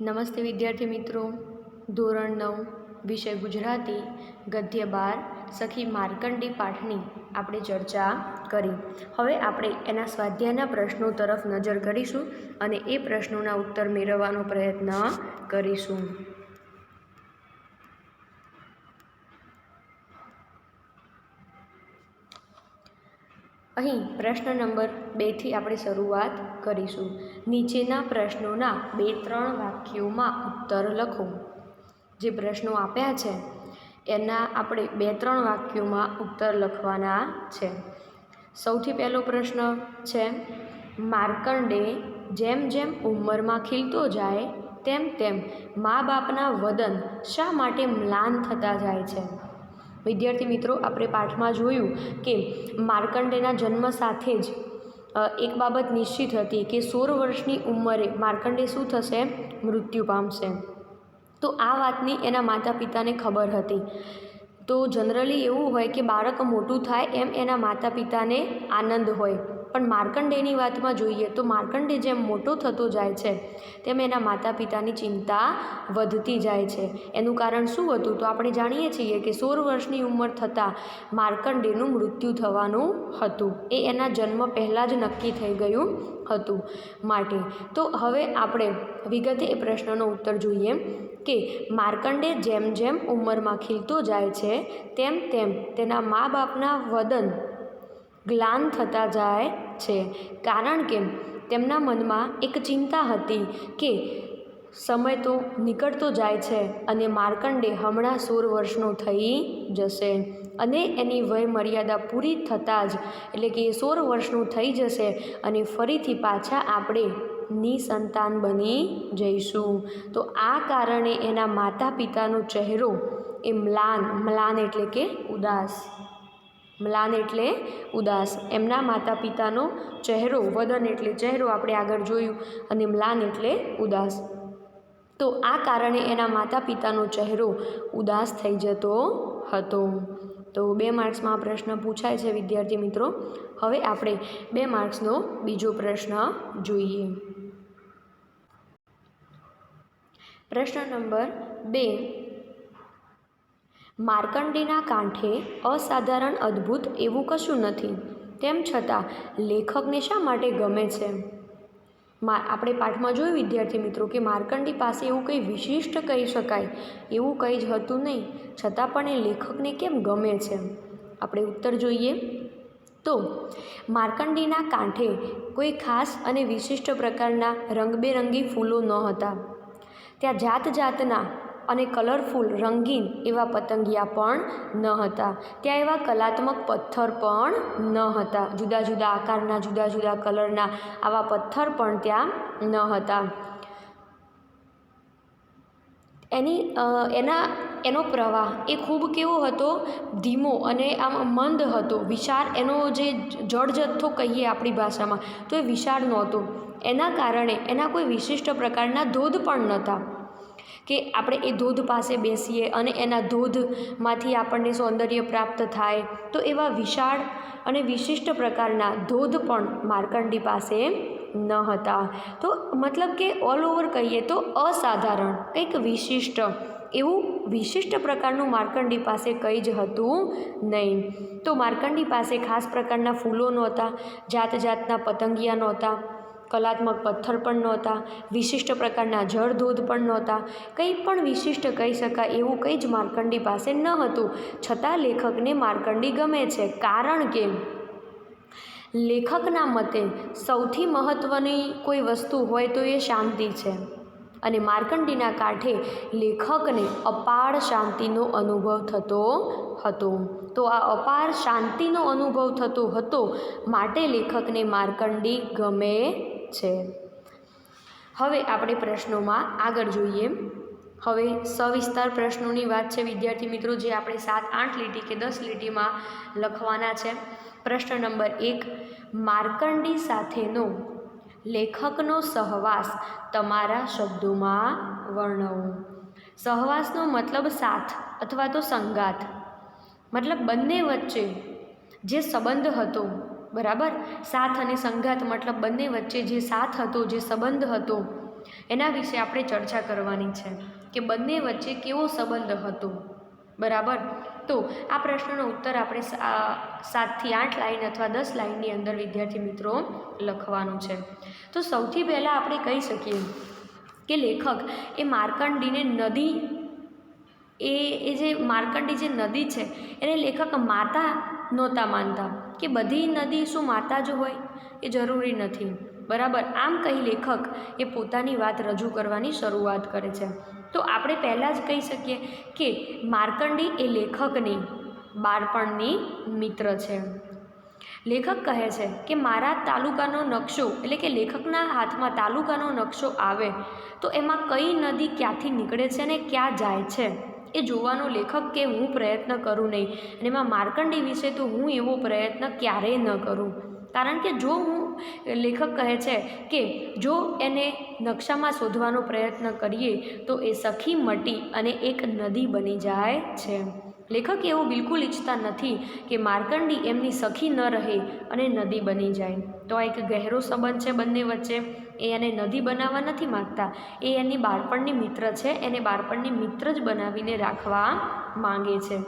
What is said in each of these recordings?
નમસ્તે વિદ્યાર્થી મિત્રો. ધોરણ નવ, વિષય ગુજરાતી, ગદ્ય બાર, સખી માર્કંડી પાઠની આપણે ચર્ચા કરી. હવે આપણે એના સ્વાધ્યાયના પ્રશ્નો તરફ નજર કરીશું અને એ પ્રશ્નોના ઉત્તર મેળવવાનો પ્રયત્ન કરીશું. અહીં પ્રશ્ન નંબર બેથી આપણે શરૂઆત કરીશું. નીચેના પ્રશ્નોના બે ત્રણ વાક્યોમાં ઉત્તર લખો. જે પ્રશ્નો આપ્યા છે, એના આપણે બે ત્રણ વાક્યોમાં ઉત્તર લખવાના છે. સૌથી પહેલો પ્રશ્ન છે, માર્કંડે જેમ જેમ ઉંમરમાં ખીલતો જાય, તેમ તેમ મા બાપના વદન શા માટે મ્લાન થતા જાય છે? વિદ્યાર્થી મિત્રો, આપણે પાઠમાં જોયું કે માર્કંડેના જન્મ સાથે જ એક બાબત નિશ્ચિત હતી કે સોળ વર્ષની ઉંમરે માર્કંડે શું થશે? મૃત્યુ પામશે. તો આ વાતની એના માતા પિતાને ખબર હતી. તો જનરલી એવું હોય કે બાળક મોટું થાય એમ એના માતા પિતાને આનંદ હોય. પણ માર્કંડેયની વાતમાં જોઈએ તો માર્કંડે જેમ મોટો થતો જાય છે, તેમ એના માતા પિતાની ચિંતા વધતી જાય છે. એનું કારણ શું હતું? તો આપણે જાણીએ છીએ કે સોળ વર્ષની ઉંમર થતાં માર્કંડેનું મૃત્યુ થવાનું હતું. એ એના જન્મ પહેલાં જ નક્કી થઈ ગયું હતું માટે. તો હવે આપણે વિગતે એ પ્રશ્નનો ઉત્તર જોઈએ કે માર્કંડે જેમ જેમ ઉંમરમાં ખીલતો જાય છે, તેમ તેમ તેના મા બાપના વદન ગ્લાન થતા જાય છે. કારણ કે તેમના મનમાં એક ચિંતા હતી કે સમય તો નીકળતો જાય છે અને માર્કંડે હમણાં સોળ વર્ષનો થઈ જશે અને એની વય મર્યાદા પૂરી થતાં જ, એટલે કે એ સોળ વર્ષનું થઈ જશે અને ફરીથી પાછા આપણે નિસંતાન બની જઈશું. તો આ કારણે એના માતા પિતાનો ચહેરો એ મ્લાન મ્લાન એટલે કે ઉદાસ. મ્લાન એટલે ઉદાસ. એમના માતા પિતાનો ચહેરો વદન એટલે ચહેરો આપણે આગળ જોયું અને મ્લાન એટલે ઉદાસ. તો આ કારણે એના માતા પિતાનો ચહેરો ઉદાસ થઈ જતો હતો. તો બે માર્ક્સમાં પ્રશ્ન પૂછાય છે વિદ્યાર્થી મિત્રો. હવે આપણે બે માર્ક્સનો બીજો પ્રશ્ન જોઈએ. પ્રશ્ન નંબર બે. માર્કંડેના કાંઠે અસાધારણ અદ્ભુત એવું કશું નથી. તેમ છતાં, લેખકને શા માટે ગમે છે? મા, આપણે પાઠમાં જોયું, વિદ્યાર્થી મિત્રો, કે માર્કંડી પાસે એવું કંઈ વિશિષ્ટ કહી શકાય એવું કંઈ જ હતું નહીં. છતાં પણ એ લેખકને કેમ ગમે છે? આપણે ઉત્તર જોઈએ. તો, માર્કંડીના કાંઠે કોઈ ખાસ અને વિશિષ્ટ પ્રકારના રંગબેરંગી ફૂલો ન હતા. ત્યાં જાત જાતના અને કલરફુલ, રંગીન એવા પતંગિયા પણ ન હતા. ત્યાં એવા કલાત્મક પથ્થર પણ ન હતા. જુદા જુદા આકારના, જુદા જુદા કલરના આવા પથ્થર પણ ત્યાં ન હતા. એની એના, એનો પ્રવાહ એ ખૂબ કેવો હતો? ધીમો અને આમ મંદ હતો. વિશાળ એનો જે જળ જથ્થો કહીએ આપણી ભાષામાં, તો એ વિશાળ નહોતો. એના કારણે એના કોઈ વિશિષ્ટ પ્રકારના ધોધ પણ નહોતા. કે આપણે એ ધોધ પાસે બેસીએ અને એના ધોધમાંથી આપણને સૌંદર્ય પ્રાપ્ત થાય, તો એવા વિશાળ અને વિશિષ્ટ પ્રકારના ધોધ પણ માર્કંડી પાસે ન હતા. તો મતલબ કે ઓલ ઓવર કહીએ તો અસાધારણ, કંઈક વિશિષ્ટ. એવું વિશિષ્ટ પ્રકારનું માર્કંડી પાસે કંઈ જ હતું નહીં. તો માર્કંડી પાસે ખાસ પ્રકારના ફૂલો નહોતા જાત જાતના પતંગિયા નહોતા કલાત્મક પથ્થર પણ નહોતા, વિશિષ્ટ પ્રકારના જળ ધોધ પણ નહોતા. કંઈ પણ વિશિષ્ટ કહી શકાય એવું કંઈ જ માર્કંડી પાસે ન હતું. છતાં લેખકને માર્કંડી ગમે છે. કારણ કે લેખકના મતે સૌથી મહત્ત્વની કોઈ વસ્તુ હોય તો એ શાંતિ છે. અને માર્કંડીના કાંઠે લેખકને અપાર શાંતિનો અનુભવ થતો હતો. તો આ અપાર શાંતિનો અનુભવ થતો હતો માટે લેખકને માર્કંડી ગમે છે. હવે આપણે પ્રશ્નોમાં આગળ જોઈએ. હવે સવિસ્તાર પ્રશ્નોની વાત છે. વિદ્યાર્થી મિત્રો, જે આપણે સાત, આઠ લીટી કે દસ લીટીમાં લખવાના છે. પ્રશ્ન નંબર એક, માર્કંડી સાથેનો લેખકનો સહવાસ તમારા શબ્દોમાં વર્ણવો. સહવાસનો મતલબ સાથ અથવા તો સંગાથ. મતલબ બંને વચ્ચે જે સંબંધ હતો બરાબર? સાથ અને સંગાત મતલબ બંને વચ્ચે જે સાથ હતો, જે સંબંધ હતો, એના વિશે આપણે ચર્ચા કરવાની છે કે બંને વચ્ચે કેવો સંબંધ હતો. બરાબર? તો આ પ્રશ્નનો ઉત્તર આપણે સાતથી આઠ લાઈન અથવા દસ લાઈનની અંદર વિદ્યાર્થી મિત્રો લખવાનું છે. તો સૌથી પહેલાં આપણે કહી શકીએ કે લેખક એ માર્કંડીને નદી એ એ જે માર્કંડી જે નદી છે, એને લેખક માતા નહોતા માનતા. કે બધી નદી શું માતા જ હોય? એ જરૂરી નથી. બરાબર? આમ કહી લેખક એ પોતાની વાત રજૂ કરવાની શરૂઆત કરે છે. તો આપણે પહેલાં જ કહી શકીએ કે માર્કંડી એ લેખકની, બાળપણની મિત્ર છે. લેખક કહે છે કે મારા તાલુકાનો નકશો, એટલે કે લેખકના હાથમાં તાલુકાનો નકશો આવે, તો એમાં કઈ નદી ક્યાંથી નીકળે છે ને ક્યાં જાય છે? એ જોવાનો લેખક કે હું પ્રયત્ન કરું નહીં. અને એમાં માર્કંડી વિશે તો હું એવો પ્રયત્ન ક્યારેય ન કરું. કારણ કે જો હું લેખક કહે છે કે જો એને નકશામાં શોધવાનો પ્રયત્ન કરીએ, તો એ સખી મટી અને એક નદી બની જાય છે. લેખક એવું બિલકુલ ઈચ્છતા નથી કે માર્કંડી એમની સખી ન રહે અને નદી બની જાય. તો આ એક ગહેરો સંબંધ છે બંને વચ્ચે. એ એને નદી બનાવવા નથી માગતા. એ એની બાળપણની મિત્ર છે. એને બાળપણની મિત્ર જ બનાવીને રાખવા માંગે છે.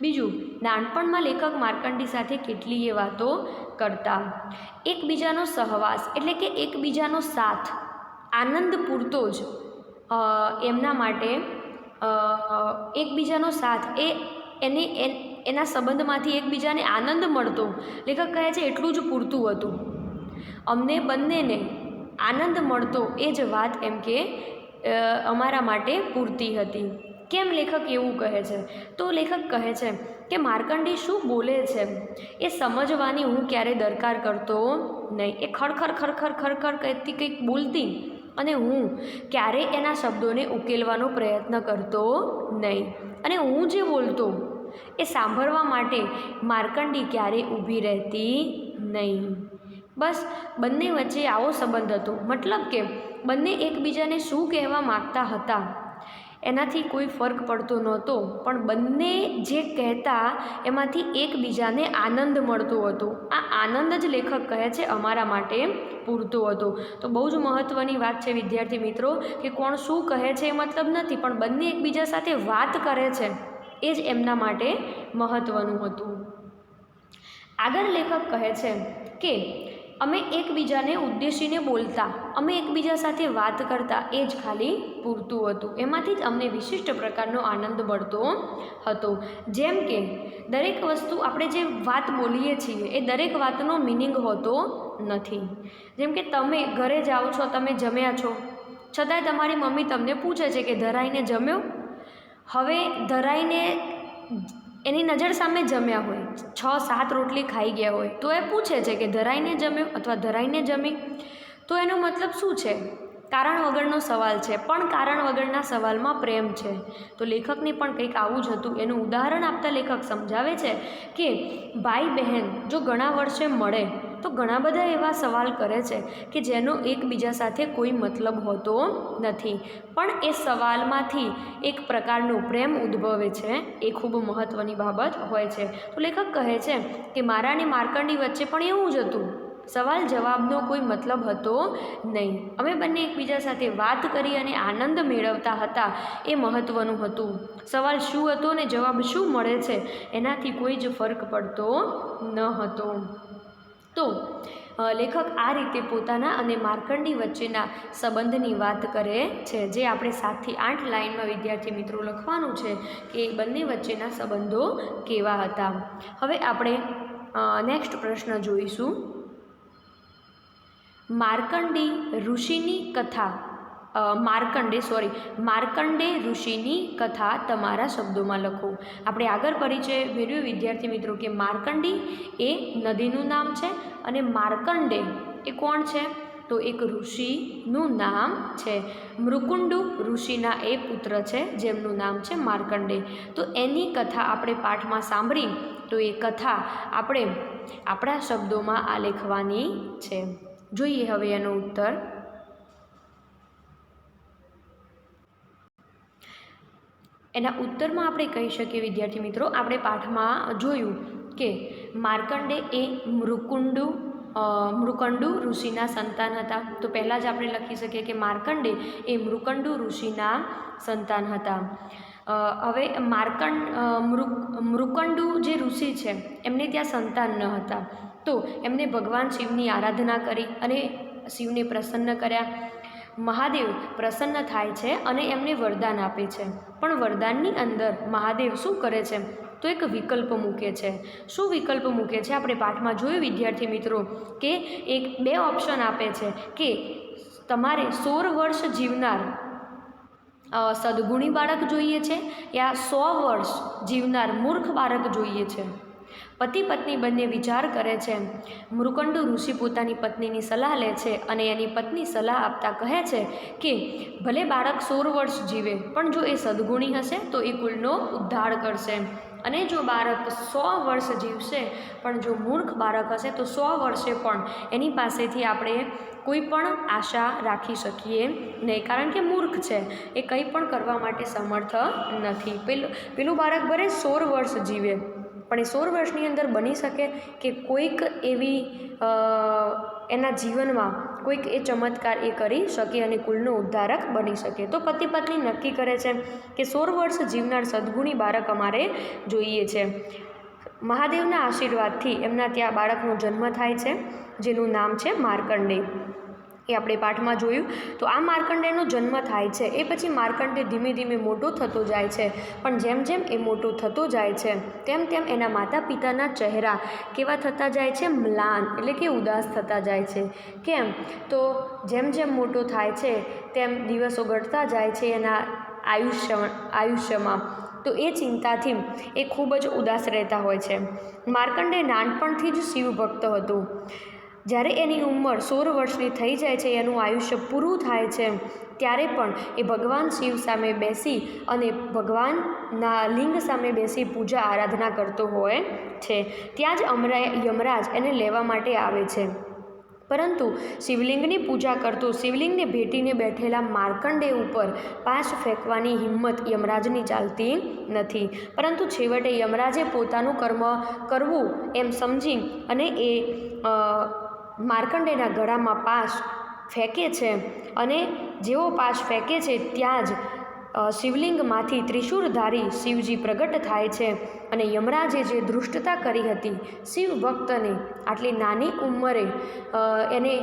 બીજું, નાનપણમાં લેખક માર્કંડી સાથે કેટલીય વાતો કરતા. એકબીજાનો સહવાસ એટલે કે એકબીજાનો સાથ આનંદ પૂરતો જ એમના માટે એકબીજાનો સાથ એ એને, એન- એના સંબંધમાંથી એકબીજાને આનંદ મળતો. લેખક કહે છે, એટલું જ પૂરતું હતું. અમને બંનેને આનંદ મળતો એ જ વાત એમ કે અમારા માટે પૂરતી હતી. કેમ લેખક એવું કહે છે? તો લેખક કહે છે કે માર્કંડી શું બોલે છે? એ સમજવાની હું ક્યારે દરકાર કરતો નહીં. એ ખડખર ખરખર ખરખર કહેતી કંઈક બોલતી અને હું ક્યારેય એના શબ્દોને ઉકેલવાનો પ્રયત્ન કરતો નહીં. અને હું જે બોલતો એ સાંભળવા માટે માર્કંડી ક્યારેય ઊભી રહેતી નહીં. બસ, બંને વચ્ચે આવો સંબંધ હતો. મતલબ કે, બંને એકબીજાને શું કહેવા માગતા હતા? એનાથી કોઈ ફરક પડતો નહોતો, પણ બંને જે કહેતા, એમાંથી એકબીજાને આનંદ મળતો હતો. આ આનંદ જ લેખક કહે છે, અમારા માટે પૂરતો હતો. તો બહુ જ મહત્ત્વની વાત છે, વિદ્યાર્થી મિત્રો, કે કોણ શું કહે છે એ મતલબ નથી, પણ બંને એકબીજા સાથે વાત કરે છે. એ જ એમના માટે મહત્ત્વનું હતું. આગળ લેખક કહે છે કે અમે એકબીજાને ઉદ્દેશીને બોલતા, અમે એકબીજા સાથે વાત કરતા, એ જ ખાલી પૂરતું હતું. એમાંથી જ અમને વિશિષ્ટ પ્રકારનો આનંદ મળતો હતો. જેમ કે, દરેક વસ્તુ આપણે જે વાત બોલીએ છીએ, એ દરેક વાતનો મિનિંગ હોતો નથી. જેમ કે, તમે ઘરે જાઓ છો, તમે જમ્યા છો, છતાંય તમારી મમ્મી તમને પૂછે છે કે, ધરાઈને જમ્યો? હવે ધરાઈને એની નજર સામે જમ્યા હોય, છ, સાત રોટલી ખાઈ ગયા હોય, તો એ પૂછે છે કે ધરાઈને જમ્યો અથવા ધરાઈને જમી? તો એનો મતલબ શું છે? કારણ વગરનો સવાલ છે, પણ કારણ વગરના સવાલમાં પ્રેમ છે. તો લેખકને પણ કંઈક આવું જ હતું. એનું ઉદાહરણ આપતા લેખક સમજાવે છે કે, ભાઈ બહેન, જો ઘણા વર્ષે મળે તો ઘણા બધા એવા સવાલ કરે છે કે જેનો એકબીજા સાથે કોઈ મતલબ હોતો નથી. પણ એ સવાલમાંથી એક પ્રકારનો પ્રેમ ઉદ્ભવે છે, એ ખૂબ મહત્ત્વની બાબત હોય છે. તો લેખક કહે છે કે મારા અને માર્કંડી વચ્ચે પણ એવું જ હતું. સવાલ જવાબનો કોઈ મતલબ હતો નહીં. અમે બંને એકબીજા સાથે વાત કરી અને આનંદ મેળવતા હતા. એ મહત્ત્વનું હતું. સવાલ શું હતો ને જવાબ શું મળે છે? એનાથી કોઈ જ ફરક પડતો ન હતો. તો લેખક આ રીતે પોતાના અને માર્કંડી વચ્ચેના સંબંધની વાત કરે છે. જે આપણે સાતથી આઠ લાઇનમાં વિદ્યાર્થી મિત્રો લખવાનું છે કે બંને વચ્ચેના સંબંધો કેવા હતા. હવે આપણે નેક્સ્ટ પ્રશ્ન જોઈશું. માર્કંડી ઋષિની કથા માર્કંડે સોરી માર્કંડે ઋષિની કથા તમારા શબ્દોમાં લખો. આપણે આગળ પરિચય મેળવ્યો, વિદ્યાર્થી મિત્રો, કે માર્કંડી એ નદીનું નામ છે અને માર્કંડે એ કોણ છે? તો એક ઋષિનું નામ છે. મૃકુંડુ ઋષિના એ પુત્ર છે, જેમનું નામ છે માર્કંડે. તો એની કથા આપણે પાઠમાં સાંભળી, તો એ કથા આપણે આપણા શબ્દોમાં આ લખવાની છે. જોઈએ હવે એનો ઉત્તર. એના ઉત્તરમાં આપણે કહી શકીએ, વિદ્યાર્થી મિત્રો, આપણે પાઠમાં જોયું કે માર્કંડે એ મૃકુંડુ મૃકંડુ ઋષિના સંતાન હતા. તો પહેલાં જ આપણે લખી શકીએ કે માર્કંડે એ મૃકંડુ ઋષિના સંતાન હતા. હવે માર્કંડ મૃક, મૃકંડુ જે ઋષિ છે, એમને ત્યાં સંતાન ન હતા. તો એમને ભગવાન શિવની આરાધના કરી અને શિવને પ્રસન્ન કર્યા. મહાદેવ પ્રસન્ન થાય છે અને એમને વરદાન આપે છે. પણ વરદાનની અંદર મહાદેવ શું કરે છે? તો એક વિકલ્પ મૂકે છે. શું વિકલ્પ મૂકે છે? આપણે પાઠમાં જોયું વિદ્યાર્થી મિત્રો કે એક બે ઓપ્શન આપે છે કે તમારે સોળ વર્ષ જીવનાર સદગુણી બાળક જોઈએ છે યા સો વર્ષ જીવનાર મૂર્ખ બાળક જોઈએ છે? પતિ પત્ની બંને વિચાર કરે છે. મૃકંડુ ઋષિ પોતાની પત્નીની સલાહ લે છે અને એની પત્ની સલાહ આપતા કહે છે કે, ભલે બાળક સોળ વર્ષ જીવે, પણ જો એ સદગુણી હશે, તો એ કુલનો ઉદ્ધાર કરશે. અને જો બાળક સો વર્ષ જીવશે, પણ જો મૂર્ખ બાળક હશે, તો સો વર્ષે પણ. એની પાસેથી આપણે કોઈ પણ આશા રાખી શકીએ નહીં, કારણ કે મૂર્ખ છે. એ કંઈ પણ કરવા માટે સમર્થ નથી. પેલું પેલું બાળક ભલે સોળ વર્ષ જીવે પણ એ સોળ વર્ષની અંદર બની શકે કે કોઈક એવી એના જીવનમાં કોઈક એ ચમત્કાર એ કરી શકે અને કુલનો ઉદ્ધારક બની શકે. તો પતિ પત્ની નક્કી કરે છે કે સોળ વર્ષ જીવનાર સદગુણી બાળક અમારે જોઈએ છે. મહાદેવના આશીર્વાદથી એમના ત્યાં બાળકનો જન્મ થાય છે, જેનું નામ છે માર્કંડે એ આપણે પાઠમાં જોયું. તો આ માર્કંડેયનો જન્મ થાય છે. એ પછી માર્કંડેય ધીમે ધીમે મોટો થતો જાય છે. પણ જેમ જેમ એ મોટો થતો જાય છે, તેમ તેમ એના માતા પિતાના ચહેરા કેવા થતા જાય છે? મ્લાન, એટલે કે ઉદાસ થતા જાય છે. કેમ? તો જેમ જેમ મોટો થાય છે, તેમ દિવસો ઘટતા જાય છે એના આયુષ્ય આયુષ્યમાં. તો એ ચિંતાથી એ ખૂબ જ ઉદાસ રહેતા હોય છે. માર્કંડે નાનપણથી જ શિવ ભક્ત હતું. જ્યારે એની ઉંમર સોળ વર્ષની થઈ જાય છે, એનું આયુષ્ય પૂરું થાય છે, ત્યારે પણ એ ભગવાન શિવ સામે બેસી અને ભગવાનના લિંગ સામે બેસી પૂજા આરાધના કરતો હોય છે. ત્યાં જ અમરા યમરાજ એને લેવા માટે આવે છે. પરંતુ શિવલિંગની પૂજા કરતો શિવલિંગને ભેટીને બેઠેલા માર્કંડે ઉપર પાશ ફેંકવાની હિંમત યમરાજની ચાલતી નથી. પરંતુ છેવટે યમરાજે પોતાનું કર્મ કરવું એમ સમજી અને એ અ, માર્કંડેના ગળામાં પાશ ફેંકે છે અને જેવો પાશ ફેંકે છે ત્યાં જ શિવલિંગમાંથી ત્રિશૂળધારી શિવજી પ્રગટ થાય છે અને યમરાજે જે દૃષ્ટતા કરી હતી શિવ ભક્તને આટલી નાની ઉંમરે એને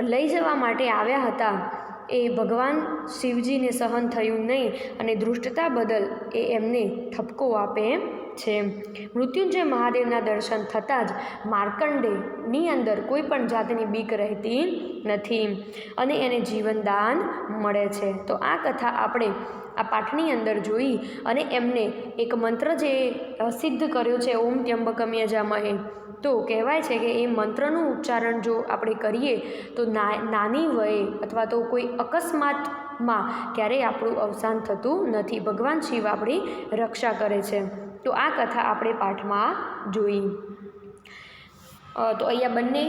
લઈ જવા માટે આવ્યા હતા એ ભગવાન શિવજીને સહન થયું નહીં અને દૃષ્ટતા બદલ એ એમને ઠપકો આપે છે. મૃત્યુંજય મહાદેવના દર્શન થતાં જ માર્કંડેની અંદર કોઈ પણ જાતની બીક રહેતી નથી અને એને જીવનદાન મળે છે. તો આ કથા આપણે આ પાઠની અંદર જોઈ અને એમને એક મંત્ર જે સિદ્ધ કર્યો છે, ઓમ ત્યંબકમ્ય જામહે. તો કહેવાય છે કે એ મંત્રનું ઉચ્ચારણ જો આપણે કરીએ તો નાની વયે અથવા તો કોઈ અકસ્માતમાં ક્યારેય આપણું અવસાન થતું નથી. ભગવાન શિવ આપણી રક્ષા કરે છે. તો આ કથા આપણે પાઠમાં જોઈ. તો અહીંયા બંને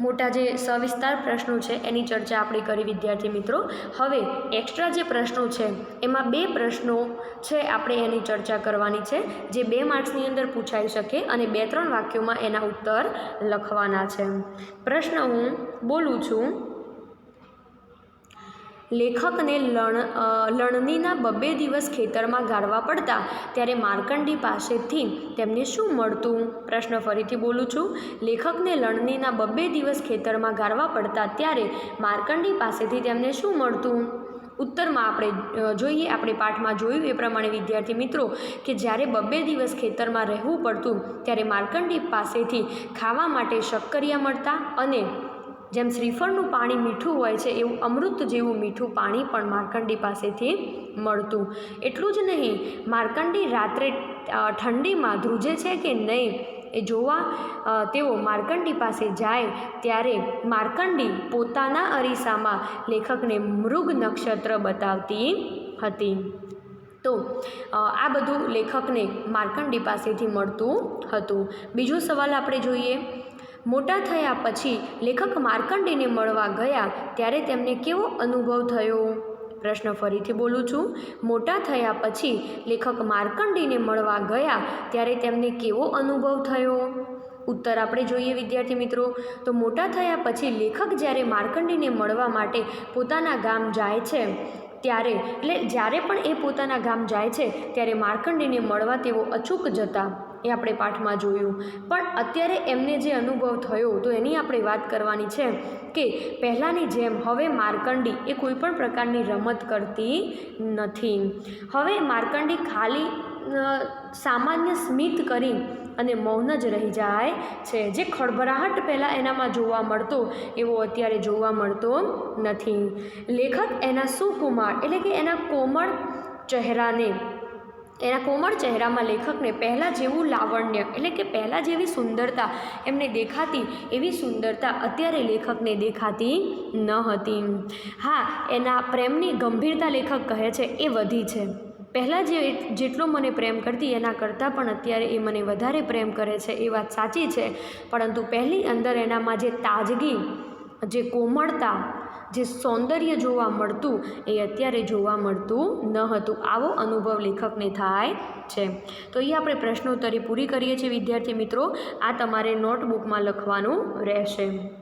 મોટા જે સવિસ્તાર પ્રશ્નો છે એની ચર્ચા આપણે કરી, વિદ્યાર્થી મિત્રો. હવે એક્સ્ટ્રા જે પ્રશ્નો છે, એમાં બે પ્રશ્નો છે આપણે એની ચર્ચા કરવાની છે, જે બે માર્ક્સની અંદર પૂછાઈ શકે અને બે, ત્રણ વાક્યોમાં એના ઉત્તર લખવાના છે. પ્રશ્ન હું બોલું છું લેખકને લણ લણણીના બબ્બે દિવસ ખેતરમાં ગાળવા પડતા ત્યારે માર્કંડી પાસેથી તેમને શું મળતું? પ્રશ્ન ફરીથી બોલું છું. લેખકને લણણીના બબ્બે દિવસ ખેતરમાં ગાળવા પડતા ત્યારે માર્કંડી પાસેથી તેમને શું મળતું? ઉત્તરમાં આપણે જોઈએ, આપણે પાઠમાં જોયું એ પ્રમાણે, વિદ્યાર્થી મિત્રો, કે જ્યારે બબ્બે દિવસ ખેતરમાં રહેવું પડતું, ત્યારે માર્કંડી પાસેથી ખાવા માટે શક્કરિયા મળતા અને જેમ શ્રીફળનું પાણી મીઠું હોય છે, એવું અમૃત જેવું મીઠું પાણી પણ માર્કંડી પાસેથી મળતું. એટલું જ નહીં, માર્કંડી રાત્રે ઠંડીમાં ધ્રુજે છે કે નહીં એ જોવા તેઓ માર્કંડી પાસે જાય ત્યારે માર્કંડી પોતાના અરીસામાં લેખકને મૃગ નક્ષત્ર બતાવતી હતી. તો આ બધું લેખકને માર્કંડી પાસેથી મળતું હતું. બીજો સવાલ આપણે જોઈએ. મોટા થયા પછી લેખક માર્કંડેયને મળવા ગયા ત્યારે તેમને કેવો અનુભવ થયો? પ્રશ્ન ફરીથી બોલું છું. મોટા થયા પછી લેખક માર્કંડેયને મળવા ગયા ત્યારે તેમને કેવો અનુભવ થયો? ઉત્તર આપણે જોઈએ, વિદ્યાર્થી મિત્રો. તો મોટા થયા પછી લેખક જ્યારે માર્કંડીને મળવા માટે પોતાના ગામ જાય છે, ત્યારે એટલે જ્યારે પણ એ પોતાના ગામ જાય છે, ત્યારે માર્કંડીને મળવા તેઓ અચૂક જતા. એ આપણે પાઠમાં જોયું. પણ અત્યારે એમને જે અનુભવ થયો, તો એની આપણે વાત કરવાની છે કે પહેલાંની જેમ હવે માર્કંડી એ કોઈ પણ પ્રકારની રમત કરતી નથી. હવે માર્કંડી ખાલી સામાન્ય સ્મિત કરી અને મૌન જ રહી જાય છે. જે ખળભળાહટ પહેલાં એનામાં જોવા મળતો, એવો અત્યારે જોવા મળતો નથી. લેખક એના સુકુમાર, એટલે કે એના કોમળ ચહેરાને એના કોમળ ચહેરામાં લેખકને પહેલાં જેવું લાવણ્ય, એટલે કે પહેલાં જેવી સુંદરતા એમને દેખાતી, એવી સુંદરતા અત્યારે લેખકને દેખાતી ન હતી હા, એના પ્રેમની ગંભીરતા લેખક કહે છે, એ વધી છે. પહેલાં જે જેટલો મને પ્રેમ કરતી, એના કરતાં પણ અત્યારે એ મને વધારે પ્રેમ કરે છે, એ વાત સાચી છે. પરંતુ પહેલી અંદર એનામાં જે તાજગી, જે કોમળતા જે સૌંદર્ય જોવા મળતું એ અત્યારે જોવા મળતું ન હતું. આવો અનુભવ લેખકને થાય છે. તો એ આપણે પ્રશ્નોત્તરી પૂરી કરીએ છીએ, વિદ્યાર્થી મિત્રો. આ તમારે નોટબુકમાં લખવાનું રહેશે.